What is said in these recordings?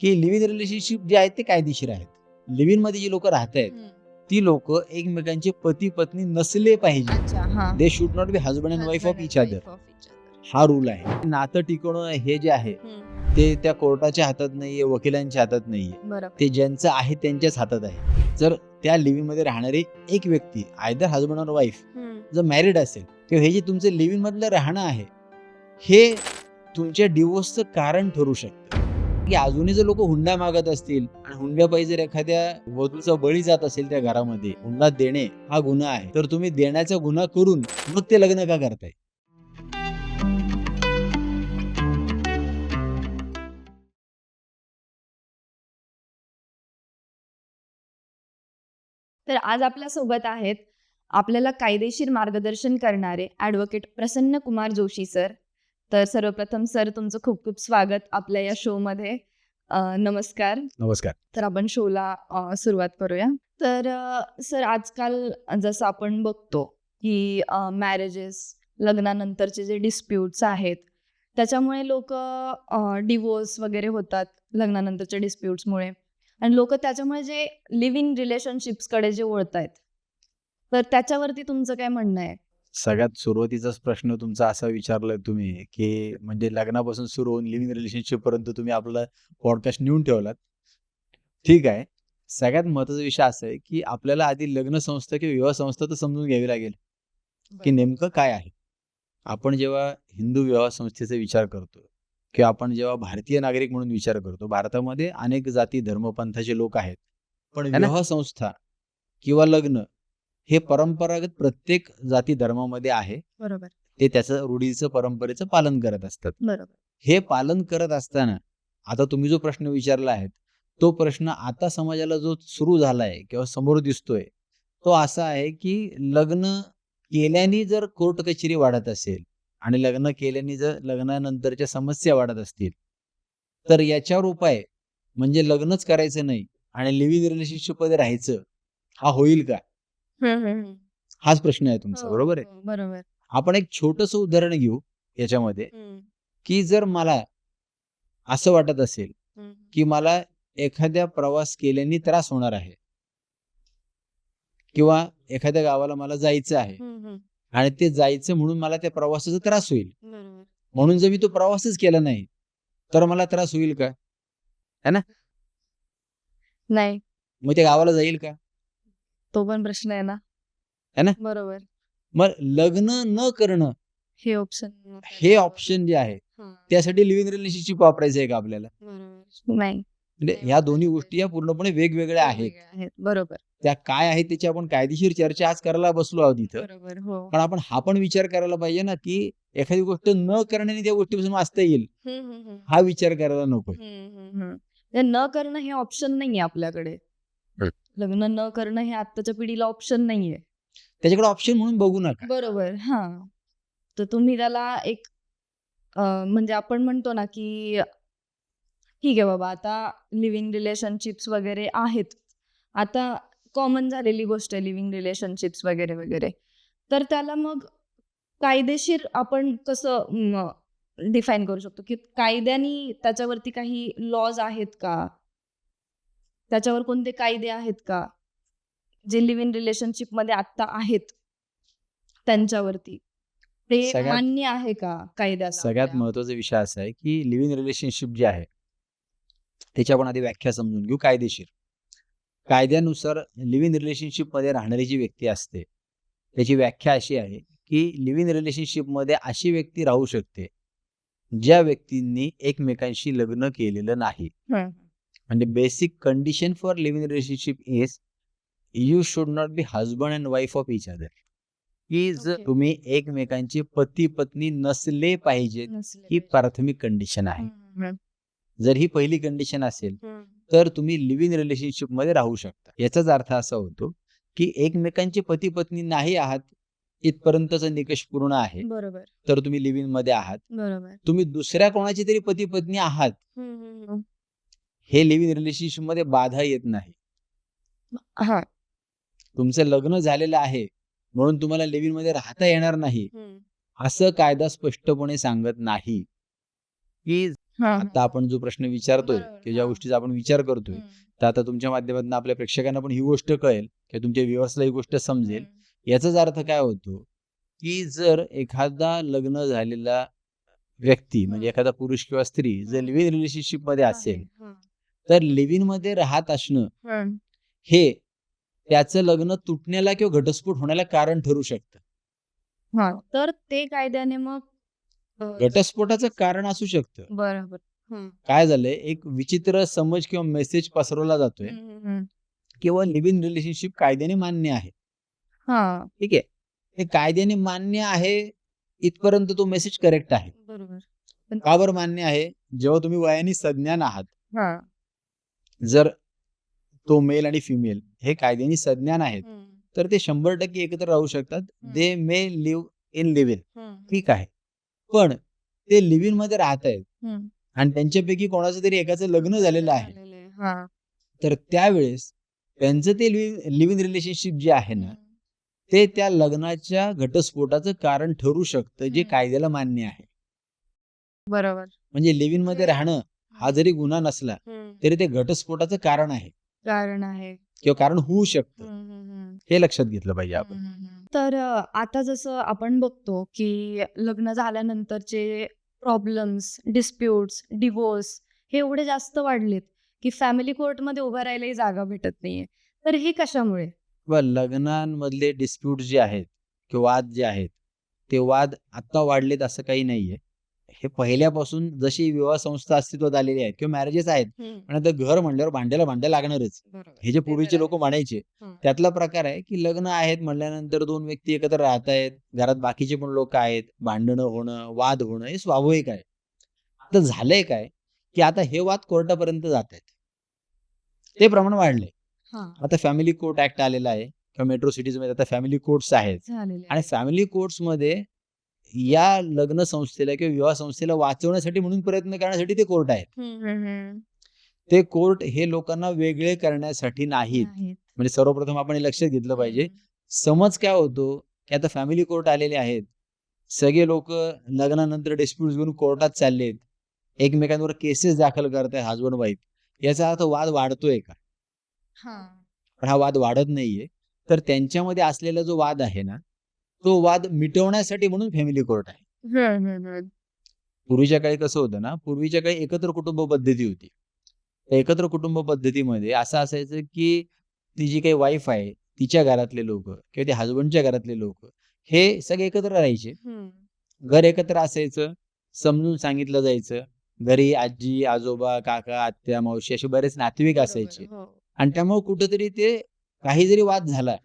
की live in relationship जे आहेत ते कायदेशीर आहेत. लिव्ह इनमध्ये जी लोक राहत आहेत ती लोक एकमेकांचे पती पत्नी नसले पाहिजे. They should not be husband and wife of each other हा रूल आहे. नातं टिकवणं हे जे आहे ते त्या कोर्टाच्या हातात नाहीये वकिलांच्या हातात नाहीये. ते ज्यांचं आहे त्यांच्याच हातात आहे. जर त्या लिव्हिंगमध्ये राहणारी एक व्यक्ती आयदर हजबंड और वाईफ जर मॅरिड असेल किंवा हे जे तुमचं लिव्हिंग मधलं राहणं आहे हे तुमच्या डिवोर्सचं कारण ठरू शकतं. की अजूनही जर लोक हुंडा मागत असतील आणि हुंड्यापायी जर एखाद्या वधूचा बळी जात असेल त्या घरामध्ये हुंडा देणे हा गुन्हा आहे. तर तुम्ही देण्याचा गुन्हा करून मग ते लग्न का करताय? तर आज आपल्यासोबत आहेत आपल्याला कायदेशीर मार्गदर्शन करणारे ॲडव्होकेट प्रसन्न कुमार जोशी सर तर सर्वप्रथम सर तुमचं खूप खूप स्वागत आपल्या या शोमध्ये. अ, नमस्कार. नमस्कार. तर आपण शोला सुरुवात करूया. तर सर आजकाल जसं आपण बघतो की मॅरेजेस लग्नानंतरचे जे डिस्प्यूट्स आहेत त्याच्यामुळे लोक डिवोर्स वगैरे होतात लग्नानंतरच्या डिस्प्यूट्समुळे आणि लोक त्याच्यामुळे जे लिव्ह इन रिलेशनशिप्सकडे जे वळत आहेत तर त्याच्यावरती तुमचं काय म्हणणं आहे? सगळ्यात सुरुवातीचाच प्रश्न तुमचा असा विचारलाय तुम्ही की म्हणजे लग्नापासून सुरू होऊन लिव्हिंग रिलेशनशिप पर्यंत तुम्ही आपला पॉडकास्ट नेऊन ठेवलात. ठीक आहे. सगळ्यात महत्त्वाचा विषय असा आहे की आपल्याला आधी लग्न संस्था किंवा विवाह संस्था तर समजून घ्यावी लागेल की नेमकं काय आहे? आपण जेव्हा हिंदू विवाह संस्थेचा विचार करतो किंवा आपण जेव्हा भारतीय नागरिक म्हणून विचार करतो भारतामध्ये अनेक जाती धर्मपंथाचे लोक आहेत. पण? विवाह संस्था किंवा लग्न हे परंपरागत प्रत्येक जाती धर्मामध्ये आहे. बरोबर. ते त्याचं रूढीचं परंपरेचं पालन करत असतात. बरोबर. हे पालन करत असताना आता तुम्ही जो प्रश्न विचारला आहे तो प्रश्न आता समाजाला जो सुरू झालाय किंवा समोर दिसतोय तो असा आहे की लग्न केल्याने जर कोर्ट कचेरी वाढत असेल आणि लग्न केल्याने जर लग्नानंतरच्या समस्या वाढत असतील तर याच्यावर उपाय म्हणजे लग्नच करायचं नाही आणि लिव्हिंग रिलेशनशिपमध्ये राहायचं हा होईल का? हाच प्रश्न आहे तुमचा हो, बरोबर आहे? हो, बरोबर. आपण एक छोटस उदाहरण घेऊ याच्यामध्ये हम्म, की जर मला असं वाटत असेल हम्म, की मला एखाद्या प्रवास केल्याने त्रास होणार आहे. किंवा एखाद्या गावाला मला जायचं आहे हम्म, हम्म, आणि ते जायचं म्हणून मला त्या प्रवासाचा त्रास होईल. बरोबर. म्हणून जर मी तो प्रवासच केला नाही तर मला त्रास होईल का? नाही. मग त्या गावाला जाईल का? तो पण प्रश्न आहे ना. है ना? बरोबर. मग लग्न न करणं हे ऑप्शन हे ऑप्शन जे आहे त्यासाठी लिव्हिंग रिलेशनशिप वापरायचं आहे का आपल्याला? नाही. म्हणजे ह्या दोन्ही गोष्टी या पूर्णपणे वेगवेगळ्या आहेत. वेगळे आहेत. बरोबर. त्या काय आहेत त्याची आपण कायदेशीर चर्चा आज करायला बसलो आहोत इथं. बरोबर हो. पण आपण हा पण विचार करायला पाहिजे ना की एखादी गोष्ट न करण्याने त्या गोष्टीपासून वाचता येईल. हा विचार करायला नको. ते न करणं हे ऑप्शन नाहीये आपल्याकडे. लग्न न करणं हे आत्ताच्या पिढीला ऑप्शन नाहीये. त्याच्याकडे ऑप्शन म्हणून बघू नका. बरोबर हा. तर तुम्ही त्याला एक म्हणजे आपण म्हणतो ना की ठीक आहे बाबा आता लिव्हिंग रिलेशनशिप्स वगैरे आहेत. आता कॉमन झालेली गोष्ट आहे लिव्हिंग रिलेशनशिप्स वगैरे वगैरे. तर त्याला मग कायदेशीर आपण कसं डिफाईन करू शकतो? की कायद्याने त्याच्यावरती काही लॉज आहेत का? त्याच्यावर कोणते कायदे आहेत का जे लिव्ह इन रिलेशनशिपमध्ये आता आहेत त्यांच्यावरती ते सगळ्यात- मान्य आहे का कायद्याला सगळ्यात? महत्त्वाचा विषय असा आहे की लिव्हिंग रिलेशनशिप जे आहे त्याची आपण आधी व्याख्या समजून घेऊ कायदेशीर कायद्यानुसार लिव्हिंग रिलेशनशिपमध्ये राहणारी जी व्यक्ती असते त्याची व्याख्या अशी आहे की लिव्हिंग रिलेशनशिपमध्ये अशी व्यक्ती राहू शकते ज्या व्यक्तींनी एकमेकांशी लग्न केलेलं नाही. म्हणजे basic condition for living relationship is you should not be husband and wife of each other की जर Okay. तुम्ही एकमेकांचे पती पत्नी नसले पाहिजेत नसले ही पाहिजे. प्राथमिक कंडिशन आहे. जर ही पहिली कंडिशन असेल. तर तुम्ही लिव्हिंग रिलेशनशिपमध्ये राहू शकता. याचाच अर्थ असा होतो की एकमेकांचे पती पत्नी नाही आहात इथपर्यंतचा निकष पूर्ण आहे बरोबर. तर तुम्ही लिव्हिंगमध्ये आहात. बरोबर. तुम्ही दुसऱ्या कोणाची तरी पती पत्नी आहात. हं, हं, हं. हे लिव्हिंग रिलेशनशिपमध्ये बाधा येत नाही हा तुमचं लग्न झालेलं आहे म्हणून तुम्हाला लिव्हिंगमध्ये राहता येणार नाही असं कायदा स्पष्टपणे सांगत नाही की हा, आता आपण जो प्रश्न विचारतोय बरोबर, की ज्या. गोष्टीचा आपण विचार करतोय तर आता तुमच्या माध्यमातून आपल्या प्रेक्षकांना पण ही गोष्ट कळेल किंवा तुमच्या व्ह्युअर्सला ही गोष्ट समजेल. याचाच अर्थ काय होतो की जर एखादा लग्न झालेला व्यक्ती म्हणजे. एखादा पुरुष किंवा स्त्री जर. लिव्ह इन रिलेशनशिपमध्ये असेल. तर लिव्ह इनमध्ये राहत असणं. हे. त्याचं लग्न तुटण्याला किंवा घटस्फोट होण्याला कारण ठरू शकतं. हा. तर ते कायद्याने मग अ, घटस्फोटाचं कारण असू शकतं. बरोबर. हम्म. काय झालंय? एक विचित्र समज किंवा मेसेज पसरवला जातोय. किंवा लिव्ह इन रिलेशनशिप कायद्याने मान्य आहे. हा. ठीक आहे? हे कायद्याने मान्य आहे इथपर्यंत तो मेसेज करेक्ट आहे. बरोबर. पण का बरं मान्य आहे? जेव्हा तुम्ही वयाने सज्ञान आहात. हा. जर तो मेल आणि फिमेल हे कायद्याने सज्ञान आहेत तर ते शंभर टक्के एकत्र राहू शकतात. They may live in live in hmm, ठीक आहे. पण ते लिव्ह इनमध्ये राहत आहेत. आणि त्यांच्यापैकी कोणाचं तरी एकाचं लग्न झालेलं आहे. हा. तर त्यावेळेस त्यांचं ते लिव्ह इन रिलेशनशिप जे आहे ना. ते त्या लग्नाच्या घटस्फोटाचं कारण ठरू शकतं जे. कायद्याला मान्य आहे. बरोबर. म्हणजे लिव्ह इनमध्ये राहणं हा जरी गुन्हा नसला. तरी ते घटस्फोटाचं कारण आहे. कारण आहे. किंवा कारण होऊ शकतं. हे लक्षात घेतलं पाहिजे आपण. तर आता जसं आपण बघतो की लग्न झाल्यानंतरचे प्रॉब्लेम्स डिस्प्युट्स डिवोर्स हे एवढे जास्त वाढलेत की फॅमिली कोर्टमध्ये उभं राहायलाही जागा भेटत नाहीये. तर हे कशामुळे? लग्नांमधले डिस्प्यूट जे आहेत किंवा वाद जे आहेत ते वाद आता वाढलेत असं काही नाहीये. हे पहिल्यापासून जशी विवाह संस्था अस्तित्वात आलेली आहेत किंवा मॅरेजेस आहेत पण आता घर म्हणल्यावर भांड्याला भांड्या लागणारच. हे जे पूर्वीचे लोक म्हणायचे. त्यातला प्रकार आहे की लग्न आहेत म्हणल्यानंतर दोन व्यक्ती एकत्र राहत आहेत घरात बाकीचे पण लोक आहेत भांडणं होणं वाद होणं हे स्वाभाविक आहे. आता झालंय काय की आता हे वाद कोर्टापर्यंत जात आहेत ते प्रमाण वाढलंय. आता फॅमिली कोर्ट ऍक्ट आलेला आहे किंवा मेट्रो सिटीजमध्ये आता फॅमिली कोर्ट्स आहेत. आणि फॅमिली कोर्ट्समध्ये या लग्न संस्थेला किंवा विवाह संस्थेला वाचवण्यासाठी म्हणून प्रयत्न करण्यासाठी ते कोर्ट आहेत. ते कोर्ट हे लोकांना वेगळे करण्यासाठी नाहीत. म्हणजे सर्वप्रथम आपण हे लक्षात घेतलं पाहिजे. समज काय होतो की आता फॅमिली कोर्ट आलेले आहेत. सगळे लोक लग्नानंतर डिस्प्यूट घेऊन कोर्टात चाललेत. एकमेकांवर केसेस दाखल करताय हजबंड वाईफ याचा अर्थ वाद वाढतोय का? पण हा वाद वाढत नाहीये. तर त्यांच्यामध्ये असलेला जो वाद आहे ना तो वाद मिटवण्यासाठी म्हणून फॅमिली कोर्ट आहे. पूर्वीच्या काळी कसं होतं ना पूर्वीच्या काळी एकत्र कुटुंब पद्धती होती. त्या एकत्र कुटुंब पद्धतीमध्ये असं असायचं की ती जी काही वाईफ आहे तिच्या घरातले लोक किंवा त्या हजबंडच्या घरातले लोक हे सगळे एकत्र राहायचे. घर एकत्र असायचं समजून सांगितलं जायचं. घरी आजी आजोबा काका आत्या मावशी असे बरेच नातेवाईक असायचे. आणि त्यामुळे कुठेतरी ते काही जरी वाद झाला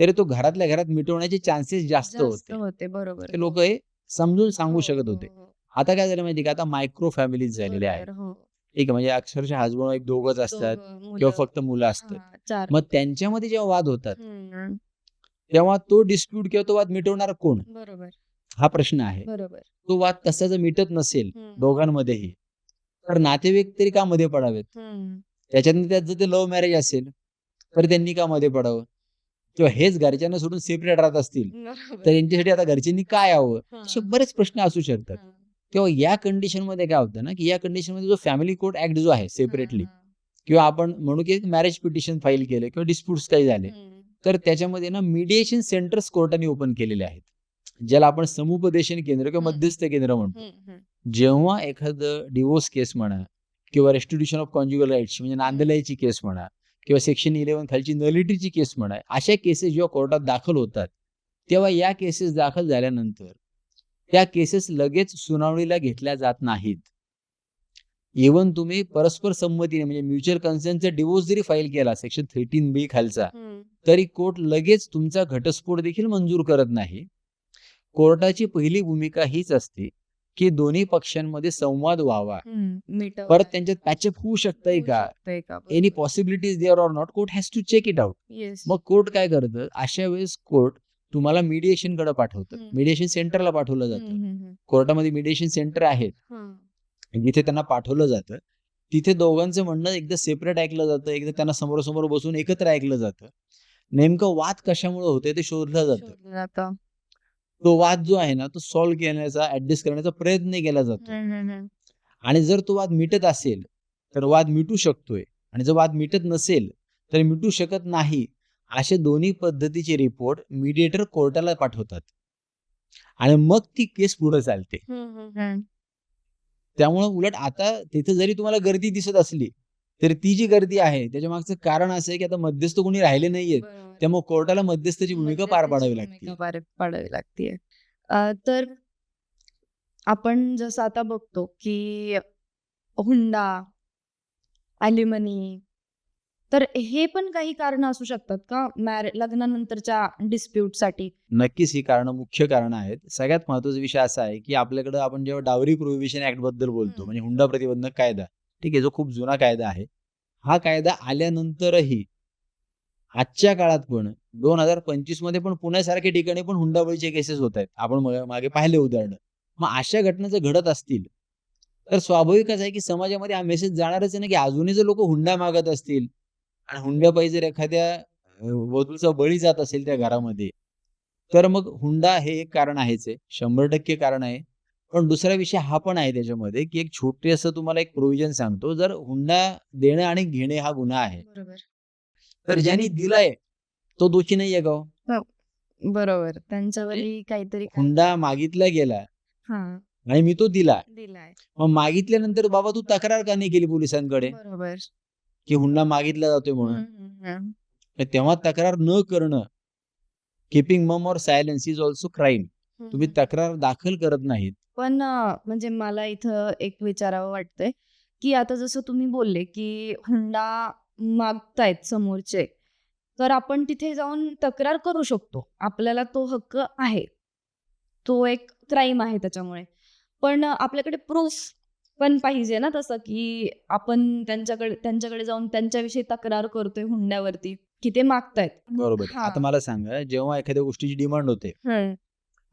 तरी तो घरातल्या घरात मिटवण्याचे चान्सेस जास्त होते. बरोबर. ते लोक हे समजून सांगू हो, शकत होते. आता काय झालं माहिती का? आता मायक्रो फॅमिलीज झालेल्या आहेत. हो. ठीक आहे म्हणजे अक्षरशः हजबंड वाईफ दोघच असतात किंवा फक्त मुलं असतात. मग त्यांच्यामध्ये जेव्हा वाद होतात तेव्हा तो डिस्प्यूट किंवा तो वाद मिटवणार कोण? बरोबर. हा प्रश्न आहे. बरोबर. तो वाद तसा जर मिटत नसेल दोघांमध्येही तर नातेवाईक तरी का मध्ये पडावेत? त्याच्यातनं त्यात जर ते लव्ह मॅरेज असेल तर त्यांनी का मध्ये पडावं? किंवा हेच घरच्यांना सोडून सेपरेट राहत असतील. तर यांच्यासाठी आता घरच्यांनी काय यावं असे बरेच प्रश्न असू शकतात. तेव्हा या कंडिशनमध्ये काय होतं ना की या कंडिशनमध्ये जो फॅमिली कोर्ट ऍक्ट जो आहे सेपरेटली किंवा आपण म्हणू की मॅरेज पिटिशन फाईल केलं किंवा डिस्प्यूट्स काही झाले तर त्याच्यामध्ये ना मीडिएशन सेंटर्स कोर्टाने ओपन केलेले आहेत. ज्याला आपण समुपदेशन केंद्र किंवा. मध्यस्थ केंद्र म्हणतो. जेव्हा एखादं डिवोर्स केस म्हणा किंवा रेस्टिट्यूशन ऑफ कॉन्ज्युगल राईट्स म्हणजे नांदलाईची केस म्हणा किंवा सेक्शन इलेव्हन खालची नलिटीची केस म्हणा अशा केसेस जेव्हा कोर्टात दाखल होतात तेव्हा या केसेस दाखल झाल्यानंतर त्या केसेस लगेच सुनावणीला घेतल्या जात नाहीत. इवन तुम्ही परस्पर संमतीने म्हणजे म्युच्युअल कन्सेंटचा डिवोर्स जरी फाईल केला सेक्शन थर्टीन बी खालचा तरी कोर्ट लगेच तुमचा घटस्फोट देखील मंजूर करत नाही. कोर्टाची पहिली भूमिका हीच असते की दोन्ही पक्षांमध्ये संवाद व्हावा. परत त्यांच्यात पॅचअप होऊ शकतंय का? Any possibilities there or not court has to check it out मग कोर्ट काय करतं? अशा वेळेस कोर्ट तुम्हाला mediation कडे पाठवतं. मिडिएशन सेंटरला पाठवलं जातं. कोर्टामध्ये मिडिएशन सेंटर आहेत. जिथे त्यांना पाठवलं जातं. तिथे दोघांचं म्हणणं एकदा सेपरेट ऐकलं जातं एकदा त्यांना समोरासमोर बसून एकत्र ऐकलं जातं. नेमकं वाद कशामुळे होते ते शोधलं जातं. शोधलं जातं. तो वाद जो आहे ना तो सॉल्व्ह करण्याचा ऍडजस्ट करण्याचा प्रयत्न केला जातो. आणि जर तो वाद मिटत असेल तर वाद मिटू शकतोय. आणि जर वाद मिटत नसेल तर मिटू शकत नाही. असे दोन्ही पद्धतीचे रिपोर्ट मीडिएटर कोर्टाला पाठवतात. आणि मग ती केस पुढे चालते. त्यामुळे उलट आता तिथे जरी तुम्हाला गर्दी दिसत असली तरी ती जी गर्दी आहे त्याच्या मागचं कारण असं आहे की आता मध्यस्थ कोणी राहिले बरोबर. त्यामुळे कोर्टाला मध्यस्थाची भूमिका पार पाडावी लागते पार पाडावी लागते तर आपण जसं आता बघतो की हुंडा अॅल्युमिनी तर हे पण काही कारण असू शकतात का? मॅरे लग्नानंतरच्या डिस्प्यूटसाठी नक्कीच ही कारण मुख्य कारण आहेत. सगळ्यात महत्त्वाचा विषय असा आहे की आपल्याकडे आपण जेव्हा डावरी प्रोहिबिशन ऍक्टबद्दल बोलतो. म्हणजे हुंडा प्रतिबंधक कायदा ठीक आहे जो खूप जुना कायदा आहे हा कायदा आल्यानंतरही आजच्या काळात पण दोन हजार पंचवीसमध्ये पण पुण्यासारख्या ठिकाणी पण हुंडाबळीचे केसेस होत आहेत. आपण मागे पाहिले उदाहरण. मग अशा घटना जर घडत असतील तर स्वाभाविकच आहे की समाजामध्ये हा मेसेज जाणारच आहे ना की अजूनही जर लोक हुंडा मागत असतील आणि हुंड्यापायी जर एखाद्या वधूचा बळी जात असेल त्या घरामध्ये तर मग हुंडा हे एक कारण आहेच आहे. शंभर टक्के कारण आहे. पण दुसरा विषय हा पण आहे त्याच्यामध्ये की एक छोटे असं तुम्हाला एक प्रोव्हिजन सांगतो. जर हुंडा देणं आणि घेणे हा गुन्हा आहे. बरोबर. तर ज्यांनी दिलाय तो दोषी नाहीये का हो? बरोबर. त्यांच्यावरही काहीतरी हुंडा मागितला गेला हा. आणि मी तो दिला दिलाय. मग मागितल्यानंतर बाबा तू तक्रार का नाही केली पोलिसांकडे? बरोबर. की हुंडा मागितला जातोय म्हणून. तेव्हा तक्रार न करणं किपिंग मम और सायलेन्स इज ऑल्सो क्राईम तुम्ही. तक्रार दाखल करत नाहीत. पण म्हणजे मला इथं एक विचारावं वाटतंय की आता जसं तुम्ही बोलले की हुंडा मागतायत समोरचे तर आपण तिथे जाऊन तक्रार करू शकतो. आपल्याला तो हक्क आहे. तो एक क्राईम आहे त्याच्यामुळे. पण आपल्याकडे प्रूफ पण पाहिजे ना तसं की आपण त्यांच्याकडे त्यांच्याकडे जाऊन त्यांच्याविषयी तक्रार करतोय हुंड्यावरती की ते मागतायत. बरोबर. आता मला सांगा जेव्हा एखाद्या गोष्टीची डिमांड होते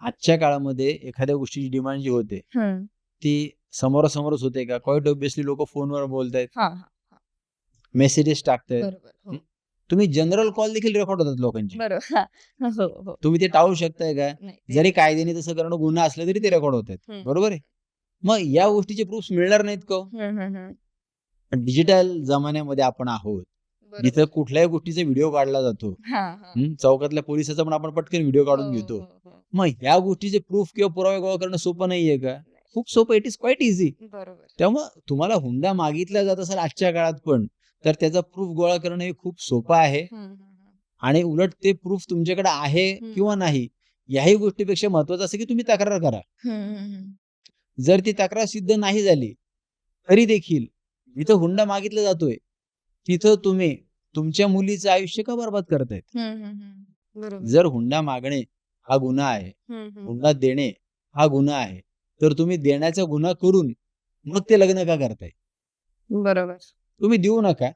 आजच्या काळामध्ये एखाद्या गोष्टीची डिमांड जी होते. ती समोरासमोरच होते का? क्वाईट ऑब्विसली लोक फोनवर बोलतायत. मेसेजेस टाकतायत. हो. तुम्ही जनरल कॉल देखील रेकॉर्ड होतात लोकांची. हा, हो तुम्ही ते टाळू शकताय का? जरी कायद्याने तसं करणं गुन्हा असलं तरी ते रेकॉर्ड होत आहेत. बरोबर आहे? मग या गोष्टीचे प्रूफ मिळणार नाहीत का. डिजिटल जमान्यामध्ये आपण आहोत. जिथं कुठल्याही गोष्टीचा व्हिडिओ काढला जातो. चौकातल्या पोलिसाचा पण आपण पटकन व्हिडिओ काढून घेतो. मग ह्या गोष्टीचे प्रूफ किंवा पुरावे गोळा करणं सोपं नाहीये का? खूप सोपं इट इज क्वाईट इझी बरोबर. त्यामुळं तुम्हाला हुंडा मागितला जात असेल आजच्या काळात पण तर त्याचा प्रूफ गोळा करणं हे खूप सोपं आहे. आणि उलट ते प्रूफ तुमच्याकडे आहे. किंवा नाही याही गोष्टीपेक्षा महत्वाचं असं की तुम्ही तक्रार करा. जर ती तक्रार सिद्ध नाही झाली तरी देखील जिथं हुंडा मागितला जातोय. तिथं तुम्ही तुमच्या मुलीचं आयुष्य का बर्बाद करतायत? जर हुंडा मागणे हा गुन्हा आहे. हुंडा देणे हा गुन्हा आहे. तर तुम्ही देण्याचा गुन्हा करून मग ते लग्न का करताय? बरोबर. तुम्ही देऊ नका.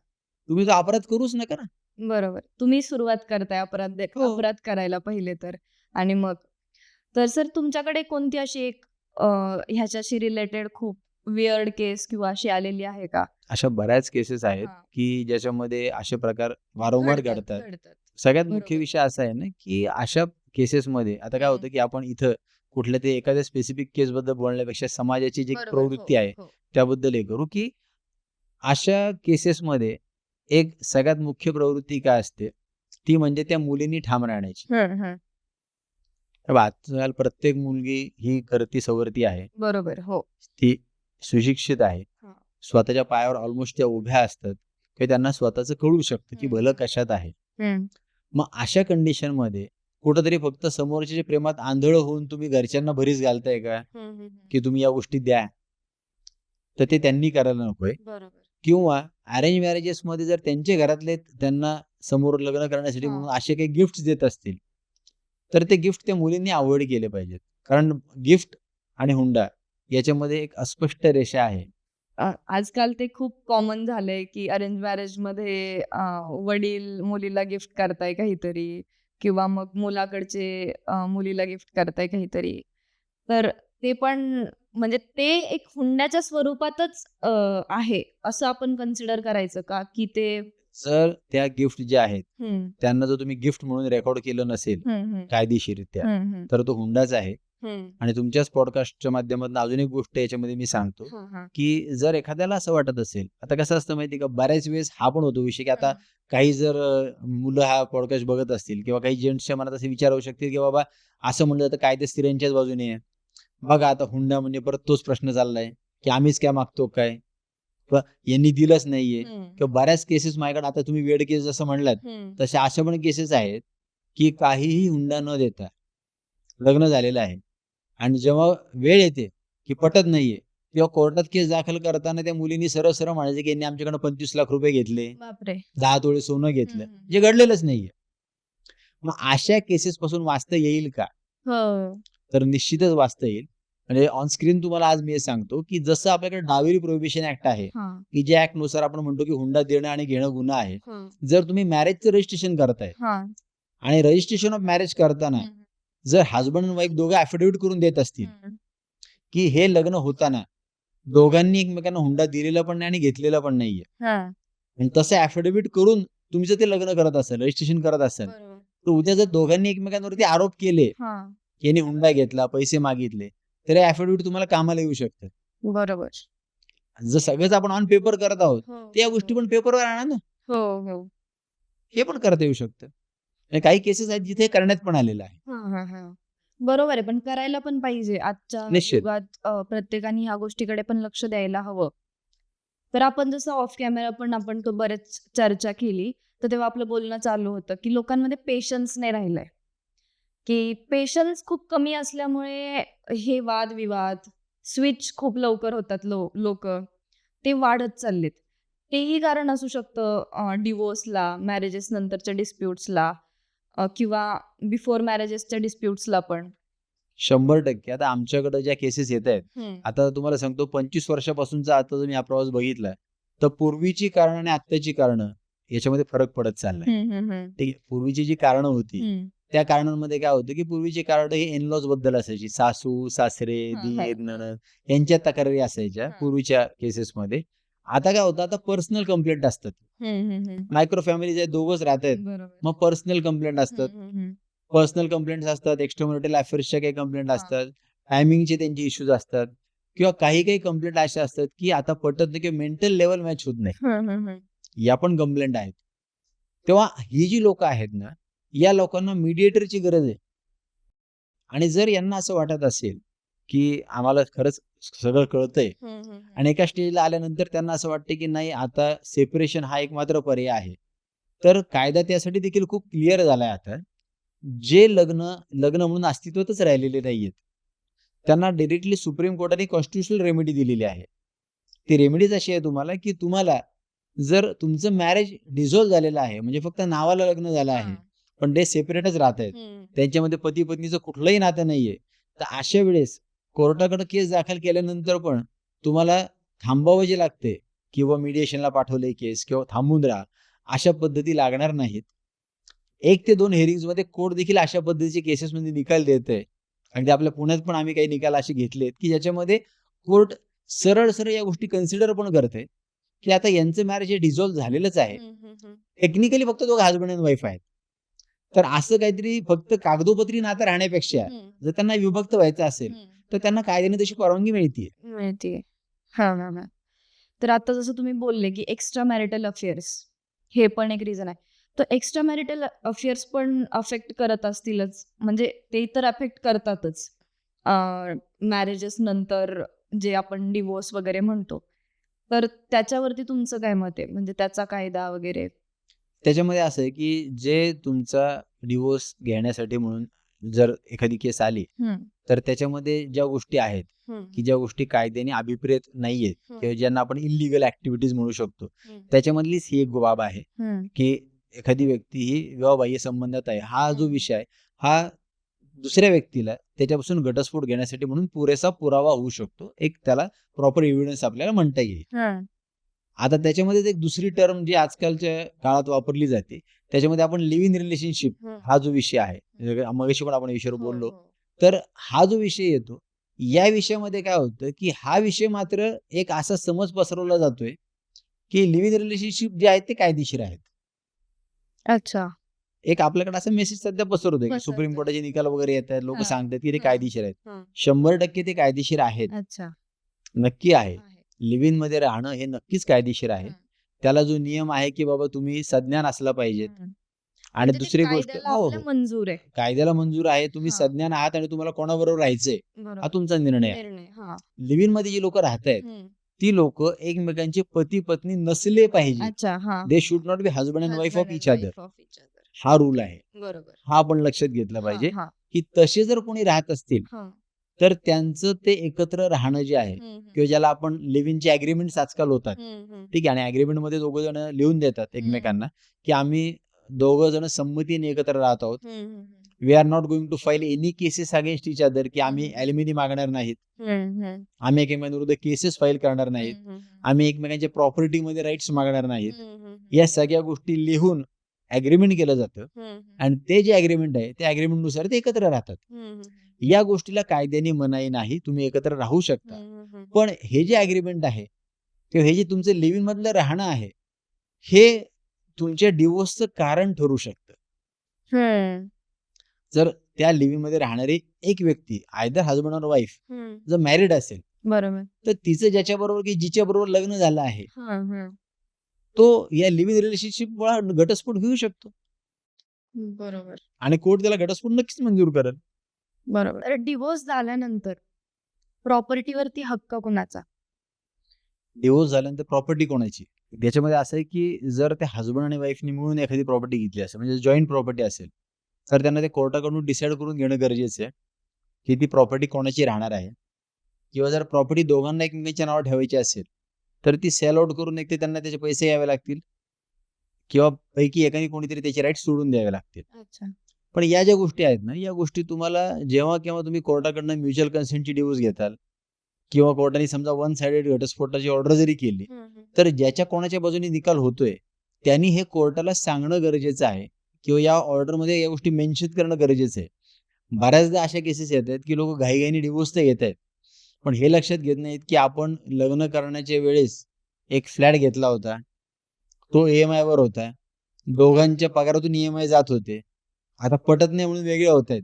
तुम्ही तो अपराध करूच नका ना. बरोबर. तुम्ही सुरुवात करताय अपराध हो. अपराध करायला पहिले तर. आणि मग? तर सर तुमच्याकडे कोणती अशी एक अ, ह्याच्याशी रिलेटेड खूप वियर्ड केस किंवा अशी आलेली आहे का? अशा बऱ्याच केसेस आहेत हा. की ज्याच्यामध्ये असे प्रकार वारंवार घडतात, घडतात. घडतात. सगळ्यात मुख्य बरोबर. विषय असा आहे ना की अशा केसेसमध्ये आता काय. होतं की आपण इथं कुठल्या ते एखाद्या स्पेसिफिक केस बद्दल बोलण्यापेक्षा समाजाची जी बरोबर, प्रवृत्ती हो, आहे हो. त्याबद्दल हे करू की अशा केसेसमध्ये एक सगळ्यात मुख्य प्रवृत्ती काय असते ती म्हणजे त्या मुलींनी ठाम राहण्याची आजकाल प्रत्येक मुलगी ही करती सवरती आहे बरोबर हो ती सुशिक्षित आहे हा. स्वतःच्या पायावर ऑलमोस्ट त्या उभ्या असतात की त्यांना स्वतःचं कळू शकतं की हम्म. भलं कशात आहे. मग अशा कंडिशनमध्ये कुठंतरी फक्त समोरच्या प्रेमात आंधळ होऊन तुम्ही घरच्यांना भरीस घालताय का. की तुम्ही या गोष्टी द्या. तर ते त्यांनी करायला नकोय. बरोबर. किंवा अरेंज मॅरेजेस मध्ये जर त्यांचे घरातले त्यांना समोर लग्न करण्यासाठी. म्हणून असे काही गिफ्ट देत असतील तर ते गिफ्ट त्या मुलींनी अवॉइड केले पाहिजेत. कारण गिफ्ट आणि हुंडा याच्यामध्ये एक अस्पष्ट रेषा आहे. आजकाल ते खूप कॉमन झालंय की अरेंज मॅरेजमध्ये वडील मुलीला गिफ्ट करताय काहीतरी. किंवा मग मुलाकडचे मुलीला गिफ्ट करताय काहीतरी. तर ते पण म्हणजे ते एक हुंड्याच्या स्वरूपातच आहे. असं आपण कन्सिडर करायचं का? की ते जर त्या गिफ्ट ज्या आहेत त्यांना जर तुम्ही गिफ्ट म्हणून रेकॉर्ड केलं नसेल कायदेशीरित्या तर तो हुंडाच आहे. आणि तुमच्याच पॉडकास्टच्या माध्यमातून अजून एक गोष्ट याच्यामध्ये मी सांगतो. की जर एखाद्याला असं वाटत असेल आता कसं असतं माहिती का बऱ्याच वेळेस हा पण होतो विषय की आता. काही जर मुलं हा पॉडकास्ट बघत असतील किंवा काही जेंट्सच्या मनात असे विचार होऊ शकतील की बाबा असं म्हणलं तर काय ते स्त्रियांच्याच बाजूने आहे बघा आता हुंडा म्हणजे परत तोच प्रश्न चाललाय की आम्हीच काय मागतो काय यांनी दिलंच नाहीये. किंवा बऱ्याच केसेस माझ्याकडे आता तुम्ही वेड केस जसं म्हणलात. तशा अशा पण केसेस आहेत की काहीही हुंडा न देता लग्न झालेलं आहे आणि जेव्हा वेळ येते की पटत नाहीये तेव्हा कोर्टात केस दाखल करताना त्या मुलींनी सरळ सरळ म्हणायचे की यांनी आमच्याकडनं पंचवीस लाख रुपये घेतले दहा तोळे सोनं घेतलं. जे घडलेलंच नाहीये. मग अशा केसेस पासून वाचता येईल का? हो. तर निश्चितच वाचता येईल. म्हणजे ऑन स्क्रीन तुम्हाला आज मी सांगतो की जसं आपल्याकडे डावेरी प्रोहिबिशन ऍक्ट आहे की ज्या ऍक्टनुसार आपण म्हणतो की हुंडा देणं आणि घेणं गुन्हा आहे. जर तुम्ही मॅरेजचं रजिस्ट्रेशन करताय आणि रजिस्ट्रेशन ऑफ मॅरेज करताना. जर हजबंड अँड वाईफ दोघं ऍफिडेव्हिट करून देत असतील. की हे लग्न होताना दोघांनी एकमेकांना हुंडा दिलेला पण नाही आणि घेतलेला पण नाहीये. हा. आणि तसं ऍफिडेव्हिट करून तुम्ही जर ते लग्न करत असाल रजिस्ट्रेशन करत असाल तर उद्या जर दोघांनी एकमेकांवरती आरोप केले यांनी हुंडा घेतला पैसे मागितले तर ऍफिडेव्हिट तुम्हाला कामाला येऊ शकतं. बरोबर. जर सगळंच आपण ऑन पेपर करत आहोत हो, तर या गोष्टी हो. पण पेपरवर आणा ना. हो हो. हे पण करता येऊ शकतं. आणि काही केसेस आहेत जिथे करण्यात पण आलेलं आहे. हा, हा, हा. बरोबर आहे पण करायला पण पाहिजे. आजच्या निश्चित. युगात अ, प्रत्येकाने ह्या गोष्टीकडे पण लक्ष द्यायला हवं. तर आपण जसं ऑफ कॅमेरा पण आपण तो बरेच चर्चा केली तर तेव्हा आपलं बोलणं चालू होतं की लोकांमध्ये पेशन्स नाही राहिलाय. की पेशन्स खूप कमी असल्यामुळे हे वादविवाद स्विच खूप लवकर होतात लो लोक. ते वाढत चाललेत. तेही कारण असू शकतं डिवोर्सला मॅरेजेस नंतरच्या डिस्प्यूट्सला किंवा बिफोर मॅरेजेसच्या डिस्प्यूट्सला पण शंभर टक्के आता आमच्याकडे ज्या केसेस येत आहेत आता तुम्हाला सांगतो पंचवीस वर्षापासूनचा आता मी हा प्रवास बघितला तर पूर्वीची कारण आणि आत्ताची कारण याच्यामध्ये फरक पडत चाललाय. ठीक आहे पूर्वीची जी कारणं होती. त्या कारणांमध्ये काय होतं की पूर्वीची कारण ही इनलॉजबद्दल असायची सासू सासरे. दीर नणद यांच्या तक्रारी असायच्या. पूर्वीच्या केसेसमध्ये आता काय होतं आता पर्सनल कंप्लेंट असतात. मायक्रो फॅमिली जे दोघच राहत आहेत बरोबर मग पर्सनल कंप्लेंट असतात हम्म, हम्म, हम्म. पर्सनल कंप्लेंट असतात एक्स्ट्रामोरिटल अफेअर्सच्या काही कंप्लेंट हा. असतात टायमिंगचे त्यांचे इश्यूज असतात किंवा काही काही कंप्लेंट अशा असतात की आता पटत नाही किंवा मेंटल लेवल मॅच होत नाही हम्म, हम्म, हम्म. या पण कंप्लेंट आहेत तेव्हा ही जी लोक आहेत ना या लोकांना मीडिएटरची गरज आहे आणि जर यांना असं वाटत असेल की आम्हाला खरंच सगळं कळतंय. आणि एका स्टेजला आल्यानंतर त्यांना असं वाटतं की नाही आता सेपरेशन हा एक मात्र पर्याय आहे. तर कायदा त्यासाठी देखील खूप क्लिअर झालाय आता. जे लग्न लग्न म्हणून अस्तित्वातच राहिलेले नाहीयेत. त्यांना डिरेक्टली सुप्रीम कोर्टाने कॉन्स्टिट्युशनल रेमेडी दिलेली आहे. ती रेमेडीज अशी आहे तुम्हाला की तुम्हाला जर तुमचं मॅरेज डिझॉल्व्ह झालेलं आहे म्हणजे फक्त नावाला लग्न झालं आहे. पण ते सेपरेटच राहत आहेत. त्यांच्यामध्ये पती पत्नीचं कुठलंही नातं नाहीये. तर अशा वेळेस कोर्टाकडे केस दाखल केल्यानंतर पण तुम्हाला थांबावं जे लागते किंवा मीडिएशनला पाठवले केस किंवा थांबून राहा अशा पद्धती लागणार नाहीत. एक ते दोन हेरिंग्समध्ये कोर्ट देखील अशा पद्धतीचे केसेस मध्ये निकाल देत आहे अगदी आपल्या पुण्यात पण आम्ही काही निकाल असे घेतलेत की ज्याच्यामध्ये कोर्ट सरळ सरळ या गोष्टी कन्सिडर पण करते की आता यांचं मॅरेज हे डिझॉल्व्ह झालेलंच आहे. टेक्निकली फक्त दोघं हजबंड अँड वाईफ आहेत. तर असं काहीतरी फक्त कागदोपत्री नातं राहण्यापेक्षा जर त्यांना विभक्त व्हायचं असेल. तर त्यांना कायद्याने तशी परवानगी मिळते मिळतीये. हा हा हा. तर आता जसं तुम्ही बोलले की एक्स्ट्रा मॅरिटल अफेअर्स हे पण एक रिझन आहे. तर एक्स्ट्रा मॅरिटल अफेअर्स पण अफेक्ट करत असतीलच. म्हणजे ते तर अफेक्ट करतातच. मॅरेजेस नंतर जे आपण डिवोर्स वगैरे म्हणतो तर त्याच्यावरती तुमचं काय मत आहे? म्हणजे त्याचा कायदा वगैरे? त्याच्यामध्ये असं आहे की जे तुमचा डिवोर्स घेण्यासाठी म्हणून जर एखादी केस आली तर त्याच्यामध्ये ज्या गोष्टी आहेत की ज्या गोष्टी कायद्याने अभिप्रेत नाहीयेत किंवा ज्यांना आपण इलिगल ऍक्टिव्हिटीज म्हणू शकतो त्याच्यामधलीच ही एक बाब आहे की एखादी व्यक्ती ही विवाहबाह्य संबंधात आहे. हा जो. विषय आहे हा दुसऱ्या व्यक्तीला त्याच्यापासून घटस्फोट घेण्यासाठी म्हणून पुरेसा पुरावा होऊ शकतो. एक त्याला प्रॉपर एव्हिडन्स आपल्याला म्हणता येईल. आता त्याच्यामध्ये एक दुसरी टर्म जी आजकालच्या काळात वापरली जाते त्याच्यामध्ये आपण लिव्ह इन रिलेशनशिप. हा जो विषय आहे मगाशी पण आपण विषयावर हो, बोललो हो. तर हा जो विषय येतो या विषयामध्ये काय होतं की हा विषय मात्र एक असा समज पसरवला जातोय की लिव्ह इन रिलेशनशिप जे आहेत ते कायदेशीर आहेत अच्छा एक आपल्याकडे असा मेसेज सध्या पसरवतोय की. सुप्रीम कोर्टाचे निकाल वगैरे येत आहेत लोक. सांगतात की ते. कायदेशीर आहेत. शंभर टक्के ते कायदेशीर आहेत अच्छा नक्की आहे. लिव्हमध्ये राहणं हे नक्कीच कायदेशीर आहे. त्याला जो नियम आहे की बाबा तुम्ही सज्ञान असला पाहिजेत. हम्म. आणि म्हणजे दुसरी गोष्ट कायद्याला हो हो. मंजूर आहे. कायद्याला मंजूर आहे. तुम्ही. सज्ञान आहात आणि तुम्हाला कोणाबरोबर राहायचंय हा तुमचा निर्णय आहे. लिव्हमध्ये जी लोक राहत आहेत. ती लोक एकमेकांचे पती पत्नी नसले पाहिजे they should not be husband and wife of each other. हा रूल आहे. बरोबर. हा आपण लक्षात घेतला पाहिजे की तसे जर कोणी राहत असतील. तर त्यांचं ते एकत्र राहणं जे आहे. किंवा ज्याला आपण लिव्ह इनचे अग्रीमेंट आजकाल होतात. ठीक आहे आणि अग्रीमेंटमध्ये दोघं जण लिहून देतात एकमेकांना की आम्ही दोघं जण संमतीने एकत्र राहत आहोत. We are not going to file any cases against each other की आम्ही. ॲलिमिनी मागणार नाहीत. आम्ही एकमेकांविरुद्ध केसेस फाईल करणार नाहीत आम्ही एकमेकांच्या प्रॉपर्टीमध्ये राईट्स मागणार नाहीत. या सगळ्या गोष्टी लिहून अग्रीमेंट केलं जातं. आणि ते जे अग्रीमेंट आहे त्या अग्रीमेंटनुसार ते एकत्र राहतात या गोष्टीला कायद्याने मनाई नाही तुम्ही एकत्र राहू शकता. पण हे जे अग्रीमेंट आहे किंवा हे जे तुमचं लिव्हिंग मधलं राहणं आहे हे तुमच्या डिवोर्सचं कारण ठरू शकतं. जर त्या लिव्हिंगमध्ये राहणारी एक व्यक्ती आयदर हजबंड और वाईफ. जर मॅरिड असेल बरोबर. तर तिचं ज्याच्याबरोबर की जिच्या बरोबर लग्न झालं आहे. तो या लिव्हिंग रिलेशनशिप घटस्फोट घेऊ शकतो. बरोबर. आणि कोर्ट त्याला घटस्फोट नक्कीच मंजूर करेल. बरोबर. तर डिवोर्स झाल्यानंतर प्रॉपर्टीवरती हक्क कुणाचा? डिवोर्स झाल्यानंतर प्रॉपर्टी कोणाची? त्याच्यामध्ये असं आहे की जर त्या हजबंड आणि वाईफनी मिळून एखादी प्रॉपर्टी घेतली असेल म्हणजे जॉईंट प्रॉपर्टी असेल तर त्यांना ते कोर्टाकडून डिसाईड करून घेणं गरजेचं आहे की ती प्रॉपर्टी कोणाची राहणार आहे. किंवा जर प्रॉपर्टी दोघांना एकमेकांच्या नावावर ठेवायची असेल तर ती सेल आउट करून एक ते त्यांना त्याचे पैसे यावे लागतील किंवा पैकी एकाने कोणीतरी त्याचे राईट सोडून द्यावे लागतील. अच्छा. पण या ज्या गोष्टी आहेत ना या गोष्टी तुम्हाला जेव्हा केव्हा तुम्ही कोर्टाकडनं म्युच्युअल कन्सेंटची डिवोर्स घेताल किंवा कोर्टाने समजा वन साइडेड घटस्फोटाची ऑर्डर जरी केली तर ज्याच्या कोणाच्या बाजूने निकाल होतोय त्यांनी हे कोर्टाला सांगणं गरजेचं आहे किंवा या ऑर्डरमध्ये या गोष्टी मेन्शन करणं गरजेचं आहे. बऱ्याचदा अशा केसेस येत आहेत की लोक घाईघाईने डिवोर्स तर घेत आहेत पण हे लक्षात घेत नाहीत की आपण लग्न करण्याच्या वेळेस एक फ्लॅट घेतला होता तो ई एम आयवर होता दोघांच्या पगारातून ई एम आय जात होते. आता पटत नाही म्हणून वेगळे होत आहेत.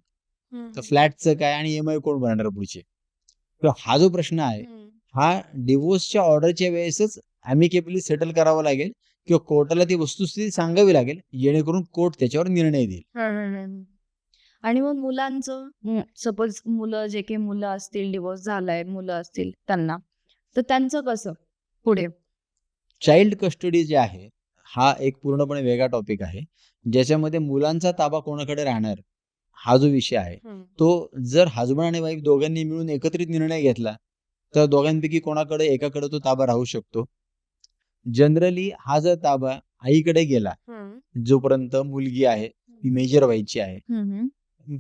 तर फ्लॅटचं काय आणि एम आय कोण भरणार पुढचे? तर हा जो प्रश्न आहे हा डिवोर्सच्या ऑर्डरच्या वेळेसच अमिकेबली सेटल करावा लागेल किंवा कोर्टाला ती वस्तुस्थिती सांगावी लागेल जेणेकरून कोर्ट त्याच्यावर निर्णय देईल. आणि मग मुलांचं सपोज मुलं जे काही मुलं असतील डिवोर्स झालाय मुलं असतील त्यांना तर त्यांचं कसं पुढे? चाइल्ड कस्टडी जे आहे हा एक पूर्णपणे वेगळा टॉपिक आहे. ज्याच्यामध्ये मुलांचा ताबा कोणाकडे राहणार? हा जो विषय आहे तो जर हजबंड आणि वाईफ दोघांनी मिळून एकत्रित निर्णय घेतला तर दोघांपैकी कोणाकडे एकाकडे तो ताबा राहू शकतो? जनरली हा जर ताबा आईकडे गेला जोपर्यंत मुलगी आहे ती मेजर व्हायची आहे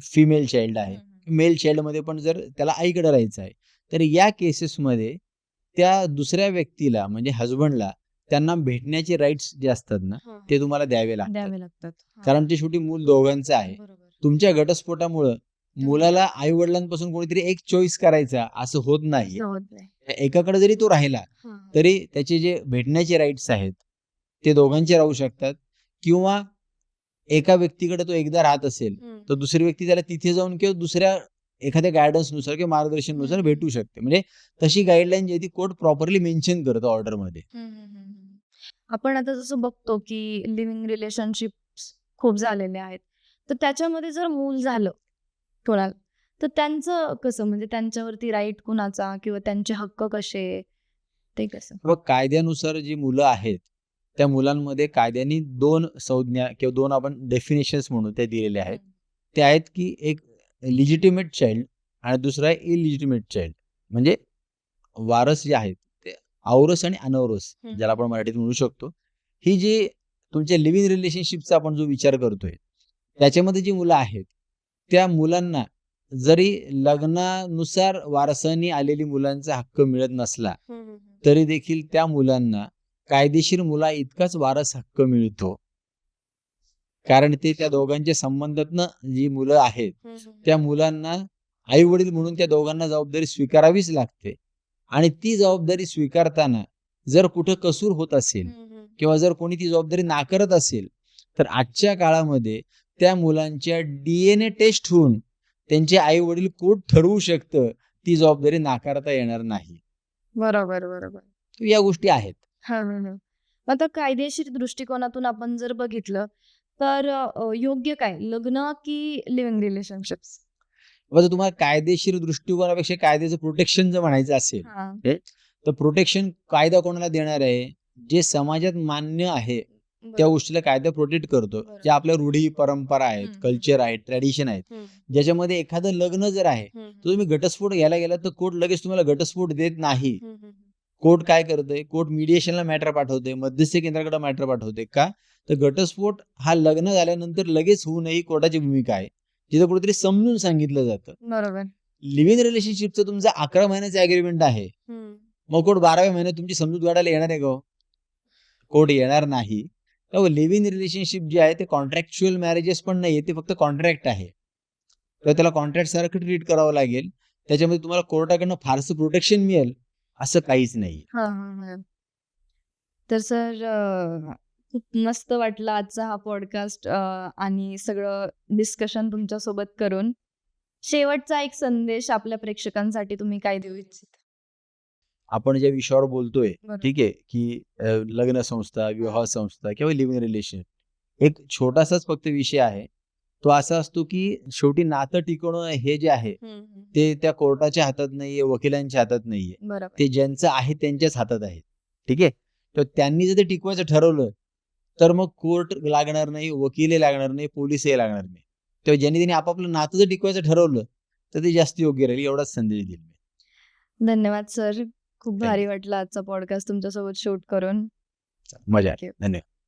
फिमेल चाइल्ड आहे मेल चाइल्डमध्ये पण जर त्याला आईकडे राहायचं आहे तर या केसेसमध्ये त्या दुसऱ्या व्यक्तीला म्हणजे हजबंडला त्यांना भेटण्याचे राईट्स जे असतात ना ते तुम्हाला द्यावे लागतात द्यावे लागतात हा. कारण ते शेवटी मूल दोघांचं आहे बरोबर तुमच्या घटस्फोटामुळं मुलाला आई वडिलांपासून कोणीतरी एक चॉईस करायचा असं होत नाही होत नाही. एकाकडे जरी तो राहिला हा. तरी त्याचे जे भेटण्याचे राईट्स आहेत ते दोघांचे राहू शकतात किंवा एका व्यक्तीकडे तो एकदा राहत असेल हम्म. तर दुसरी व्यक्ती त्याला तिथे जाऊन किंवा दुसऱ्या एखाद्या गायडन्सनुसार किंवा मार्गदर्शनानुसार. भेटू शकते म्हणजे तशी गाईडलाईन जी आहे ती कोर्ट प्रॉपरली मेन्शन करतो ऑर्डरमध्ये हम्म, हम्म, हम्म, हम्म. आपण आता जसं बघतो की लिव्हिंग रिलेशनशिप खूप झालेले आहेत. तर त्याच्यामध्ये जर मूल झालं कोणाला तर त्यांचं कसं? म्हणजे त्यांच्यावरती राईट कुणाचा? किंवा त्यांचे हक्क कसे? ते कसं? व कायद्यानुसार जी मुलं आहेत त्या मुलांमध्ये कायद्याने दोन संज्ञा किंवा दोन आपण डेफिनेशन्स म्हणून ते दिलेले आहेत. ते आहेत की एक लिजिटिमेट चाइल्ड आणि दुसरा आहे इलिजिटिमेट चाइल्ड म्हणजे वारस जे आहेत औरस आणि हम्म. ज्याला आपण मराठीत म्हणू शकतो. ही जी तुमच्या लिव्हिंग रिलेशनशिपचा आपण जो विचार करतोय त्याच्यामध्ये जी मुलं आहेत त्या मुलांना जरी लग्नानुसार वारसाने आलेली मुलांचा हक्क मिळत नसला तरी देखील त्या मुलांना कायदेशीर मुला इतकाच वारस हक्क मिळतो. कारण ते त्या दोघांच्या संबंधातनं जी मुलं आहेत त्या मुलांना आई वडील म्हणून त्या दोघांना जबाबदारी स्वीकारावीच लागते. आणि ती जबाबदारी स्वीकारताना जर कुठं कसूर होत असेल किंवा जर कोणी ती जबाबदारी नाकारत असेल तर आजच्या काळामध्ये त्या मुलांच्या डीएनए टेस्ट होऊन त्यांचे आई वडील कोण ठरवू शकतं ती जबाबदारी नाकारता येणार नाही. बरोबर बरोबर. या गोष्टी आहेत. आता कायदेशीर दृष्टिकोनातून आपण जर बघितलं तर योग्य काय? लग्न की लिव्हिंग रिलेशनशिप्स जर तुम्हाला कायदेशीर दृष्टिकोनापेक्षा कायद्याचं प्रोटेक्शन जर म्हणायचं असेल. तर प्रोटेक्शन कायदा कोणाला देणार आहे जे समाजात मान्य आहे त्या. गोष्टीला कायदा प्रोटेक्ट करतो. ज्या आपल्या रूढी परंपरा आहेत. कल्चर आहेत ट्रॅडिशन आहेत ज्याच्यामध्ये एखादं लग्न जर आहे तर तुम्ही घटस्फोट घ्यायला गेला तर कोर्ट लगेच तुम्हाला घटस्फोट देत नाही. कोर्ट काय करतंय कोर्ट मिडिएशनला मॅटर पाठवते मध्यस्थी केंद्राकडे मॅटर पाठवते का तर घटस्फोट हा लग्न झाल्यानंतर लगेच होऊ नये कोर्टाची भूमिका आहे जिथं कुठेतरी समजून सांगितलं जातं. बरोबर. लिव्हिंग रिलेशनशिपचं तुमचं अकरा महिन्याचं अग्रीमेंट आहे. मग कोर्ट बाराव्या महिन्यात तुमची समजूत काढायला येणार आहे का? कोर्ट येणार नाही? लिव्हिंग रिलेशनशिप जे आहे ते कॉन्ट्रॅक्च्युअल मॅरेजेस पण नाही ते फक्त कॉन्ट्रॅक्ट आहे. तर त्याला कॉन्ट्रॅक्ट सारखं ट्रीट करावं लागेल. त्याच्यामध्ये तुम्हाला कोर्टाकडनं फारसं प्रोटेक्शन मिळेल असं काहीच नाही. तर सर खूप मस्त वाटलं आजचा हा पॉडकास्ट आणि सगळं डिस्कशन तुमच्यासोबत करून. शेवटचा एक संदेश आपल्या प्रेक्षकांसाठी तुम्ही काय देऊ इच्छिता? आपण ज्या विषयावर बोलतोय. ठीक आहे की लग्न संस्था विवाह संस्था किंवा लिव्हिंग रिलेशन एक छोटासाच फक्त विषय आहे. तो असा असतो की शेवटी नातं टिकवणं हे जे आहे. ते त्या कोर्टाच्या हातात नाहीये वकिलांच्या हातात नाहीये. ते ज्यांचं आहे त्यांच्याच हातात आहे. ठीक आहे? तर त्यांनी जर ते टिकवायचं ठरवलं तर मग कोर्ट लागणार नाही वकीलही लागणार नाही पोलीसही लागणार नाही. तेव्हा ज्यांनी त्यांनी आपापलं नातं जर टिकवायचं ठरवलं तर ते जास्त योग्य राहील एवढाच संदेश देईल मी. धन्यवाद सर. खूप भारी वाटलं आजचा पॉडकास्ट तुमच्यासोबत शूट करून. मजा. धन्यवाद.